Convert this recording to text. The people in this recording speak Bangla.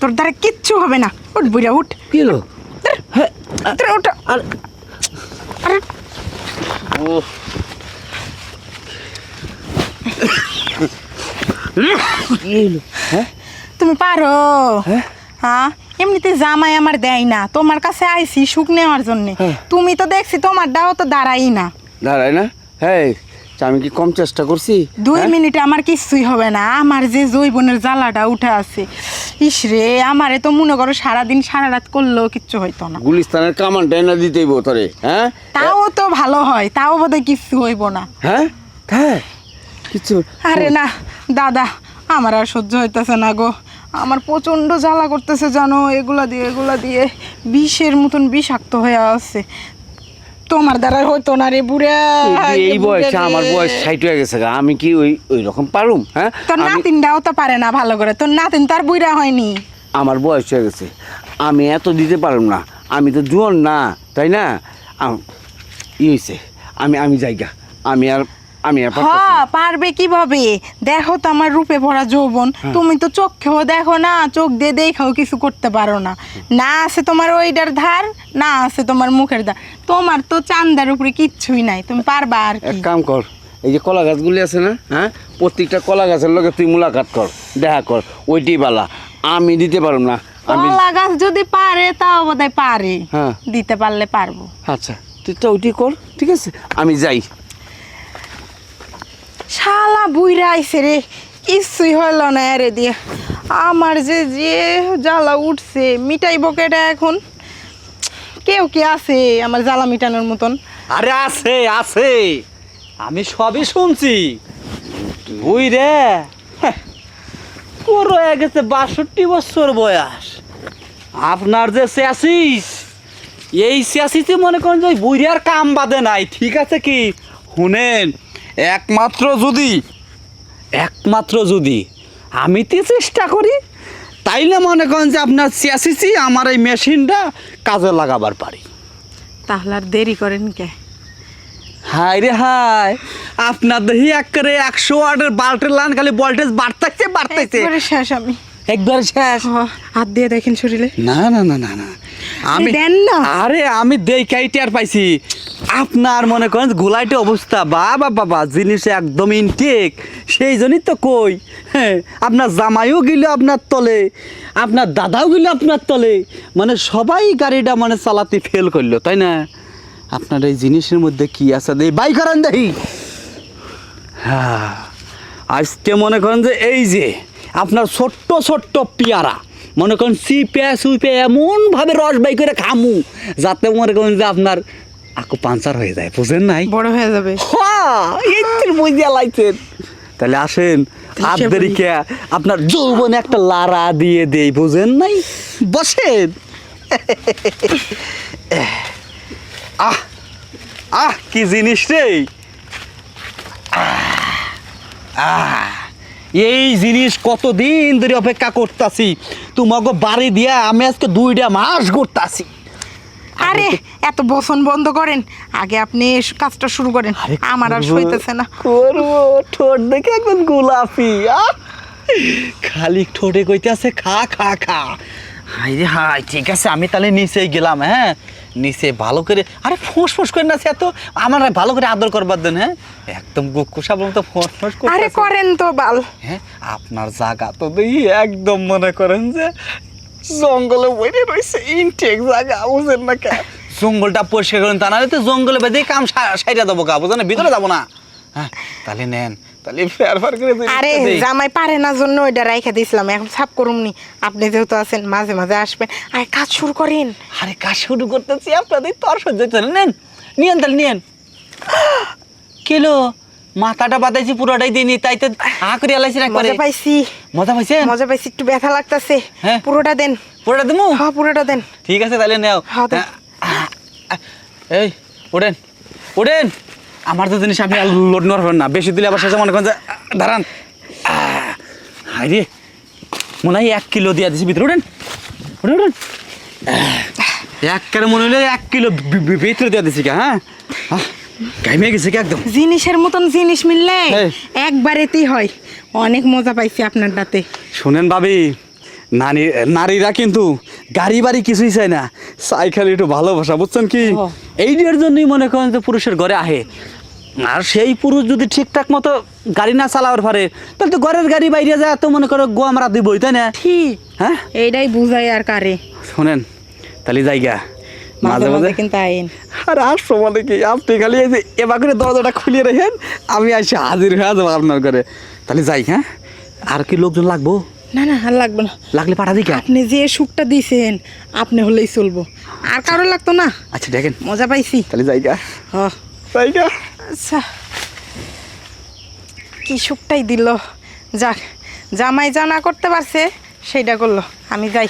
তোর দ্বারা কিচ্ছু হবে না। উঠ বুড়া উঠ। কি হলো? হ্যাঁ উঠ। আর। আরে। তুমি পারো। হ্যাঁ? হ্যাঁ? এমনিতে জামাই আমার দেয় না। তোমার কাছে আইছি সুখ নেওয়ার জন্য। হ্যাঁ। তুমি তো দেখছি তোমার দাও তো দাঁড়াই না। দাঁড়াই না? হ্যাঁ আমি কি কম চেষ্টা করছি? দুই হ্যাঁ? মিনিটে আমার কিছুই হবে না। আমার যে জৈবনের জ্বালাটা উঠে আছে ইস রে আমারে তো মনে করো সারাদিন সারা রাত করলেও কিচ্ছু হইতো না। গুলিস্তানের কামানটাই না দিতেই বো তোরে হ্যাঁ? তাও তো ভালো হয় তাও বোধহয় কিছু হইব না। হ্যাঁ? হ্যাঁ কিছু আরে না দাদা আমার আর সহ্য হইতেছে না গো। আমার প্রচণ্ড জ্বালা করতেছে জানো এগুলা দিয়ে এগুলা দিয়ে। বিষের মতন বিষাক্ত হয়ে আছে। তোমার দ্বারা হয়তো না রে বুড়ে এই- বয়সে আমার বয়স ষাট হয়ে গেছে গা। আমি কি ওই ওই রকম পারুম হ্যাঁ? তোর নাতিনটাও তো পারে না ভালো করে তোর নাতিন তো আর বুড়া হয়নি। আমার বয়স হয়ে গেছে আমি এত দিতে পারুম না আমি তো জোয়ান না তাই না? আম- ই হয়েছে আমি আমি যাইগা আমি আর আমি আর হ পারবে কীভাবে? দেখো তো আমার রূপে ভরা যৌবন। হ্যাঁ। তুমি তো চোখেও দেখো না চোখ দিয়ে দেখাও কিছু করতে পারো না। না আছে তোমার ওইটার ধার না আছে তোমার মুখের ধার। তোমার তো চান্দার উপরে কিচ্ছুই নাই তুমি পারবা আর এক কাম কর এই যে কলা গাছগুলি আছে না হ্যাঁ? প্রত্যেকটা কলা গাছের লগে তুই মুলাকাত কর দেখা কর ওইটি বালা আমি দিতে পারুম না কলা গাছ যদি পারে তাও বোধহয় পারে। হ্যাঁ। দিতে পারলে পারব। আচ্ছা তুই তো ওইটি কর ঠিক আছে? আমি যাই। বুইরা আইছে রে কিছুই হইল না এরে দিয়ে। আমার যে যে জ্বালা উঠছে, মিটাইব কেটা এখন? কেউ কে আছে আমার জ্বালা মিটানোর মতন? আরে আছে আছে। আমি সবই শুনছি। বুই রে। ওর হয়ে গেছে বাষট্টি বছর বয়স। আপনার যে শেয়াসিস এই শেয়াসিসে মনে করেন যে ওই বুড়িয়ার কাম বাদে নাই। ঠিক আছে কি? শুনেন, একমাত্র যদি একমাত্র যদি আমি তো চেষ্টা করি তাইলে মনে করেন যে আপনার শেয়াসিসি আমার এই মেশিনটা কাজে লাগাবার পারি। তাহলে আর দেরি করেন কে? হায় রে হাই আপনার দেখি করে একশো ওয়াটের বাল্টের লান খালি ভোল্টেজ বাড়তেছে বাড়তেছে। একবারে শেষ আমি। একবার শেষ। হাত দিয়ে দেখেন শরীরে। না না না না না। আমি দেন না। আরে আমি দেখাই টের পাইছি। আপনার মনে করেন গোলাইটে অবস্থা, বাবা বাবা, জিনিস একদম ইনটেক সেই জন্যই তো কই হ্যাঁ আপনার জামাইও গেল আপনার তলে, আপনার দাদাও গেল আপনার তলে। মানে সবাই গাড়িটা মানে চালাতে ফেল করল, তাই না? আপনার এই জিনিসের মধ্যে কি আছে? দেই বাই করেন দেখি। হ্যাঁ আজকে মনে করেন যে এই যে আপনার ছোট্ট ছোট্ট পেয়ারা, মনে করেন চিপে সুপে এমনভাবে রস বাই করে খামু, যাতে মনে করেন যে আপনার আকু পাঞ্চার হয়ে যায় বুঝেন নাই? বড় হয়ে যাবে। এই তো বুঝিয়া লাইছেন। তাহলে আসেন আদরিকে আপনার যৌবনে একটা লারা দিয়ে দেই বুঝেন নাই? বসেন। আহ আহ কি জিনিস রে? আহ, এই জিনিস কতদিন ধরে অপেক্ষা করতাছি? তোমাকে বাড়ি দিয়া আমি আজকে দুইটা মাস ঘুরতাছি। আরে এত বসন বন্ধ করেন আগে আপনি কাজটা শুরু করেন আমার আর সইতেছে না। করব ঠোঁট দেখে একদম গোলাপি। খালি ঠোঁটে কইতেছে খা খা খা। হাই রে হাই ঠিক আছে আমি তাহলে নিচে গেলাম হ্যাঁ? নিচে ভালো করে আরে ফোঁস ফোঁস করে না সে এত আমার ভালো করে আদর করবার দেন হ্যাঁ? একদম গুকুসা মতো ফোঁস ফোঁস আরে করেন তো বাল। হ্যাঁ আপনার জায়গা তো দেখি একদম মনে করেন যে জঙ্গলে বইরে রয়েছে ইনটেক জায়গা বুঝেন না কে? জঙ্গলটা পরিষ্কার করেন তা নাহলে তো জঙ্গলে বেঁধে কাম সাইডা দেবো গা বুঝেন ভিতরে যাব না। হ্যাঁ তাহলে নেন তাহলে ফের ফের করে জিনিসটা আরে জামাই পারে না জন্য ওইটা রাইখা দিয়েছিলাম এখন সাফ আপনি যেহেতু আছেন মাঝে মাঝে আসবেন। আর কাজ শুরু করেন। আরে কাজ শুরু করতেছি আপনাদের তো আর সহ্য হচ্ছে না। নেন নিয়েন তাহলে নিয়েন। কেলো? মাথাটা বাতাইছি পুরোটাই দিইনি তাই তো হা করে আলাইছি একবারে মজা পাইছি। মজা পাইছে মজা পাইছি একটু ব্যথা লাগতাছে। হ্যাঁ। পুরোটা দেন। পুরোটা দিমু? হ্যাঁ পুরোটা দেন। ঠিক আছে তাহলে নেও। হ্যাঁ, এই ওঠেন। ওঠেন। আমার তো জিনিস আপনি আর লোড নেওয়ার না। বেশি দিলে আবার শেষে মনে করেন যে দাঁড়ান। হাই রে। মনে হয় এক কিলো দিয়ে দিছি ভিতরে। ওঠেন। ওঠেন আহ, এক কেন মনে হলে এক কিলো ভিতরে দিয়ে দিছি কে হ্যাঁ? গাইমে গেছে কি একদম? জিনিসের মতন জিনিস মিললে একবারেতেই হয়। অনেক মজা পাইছি আপনার দাতে। শুনেন ভাবি নারী নারীরা কিন্তু গাড়ি বাড়ি কিছুই চায় না। চাই খালি একটু ভালোবাসা বুঝছেন কি। এইটার জন্যই মনে করেন যে পুরুষের ঘরে আহে। আর সেই পুরুষ যদি ঠিকঠাক মতো গাড়ি না চালাবার পারে তাহলে তো ঘরের গাড়ি বাইরে যায় তো মনে করো গো আমরা দিবই তাই না? ঠিক। হ্যাঁ? এইটাই বুঝাই আর কারে। শোনেন তাহলে জায়গা মাঝে মাঝে কিন্তু আইন। আর আসব মানে কি আপনি খালি এই যে এবার করে দরজাটা খুলিয়ে রেখেন আমি এসে হাজির হয়ে যাব আপনার ঘরে। তাহলে যাই হ্যাঁ? আর কি লোকজন লাগবো? না না আর লাগবে না। লাগলে পাঠা দিকে আপনি যে সুখটা দিছেন আপনি হলেই চলবো। আর কারও লাগতো না। আচ্ছা দেখেন। মজা পাইছি। তাহলে জায়গা হ জায়গা আচ্ছা। কি সুখটাই দিল। যাক জামাই জানা করতে পারছে সেইটা করল। আমি যাই।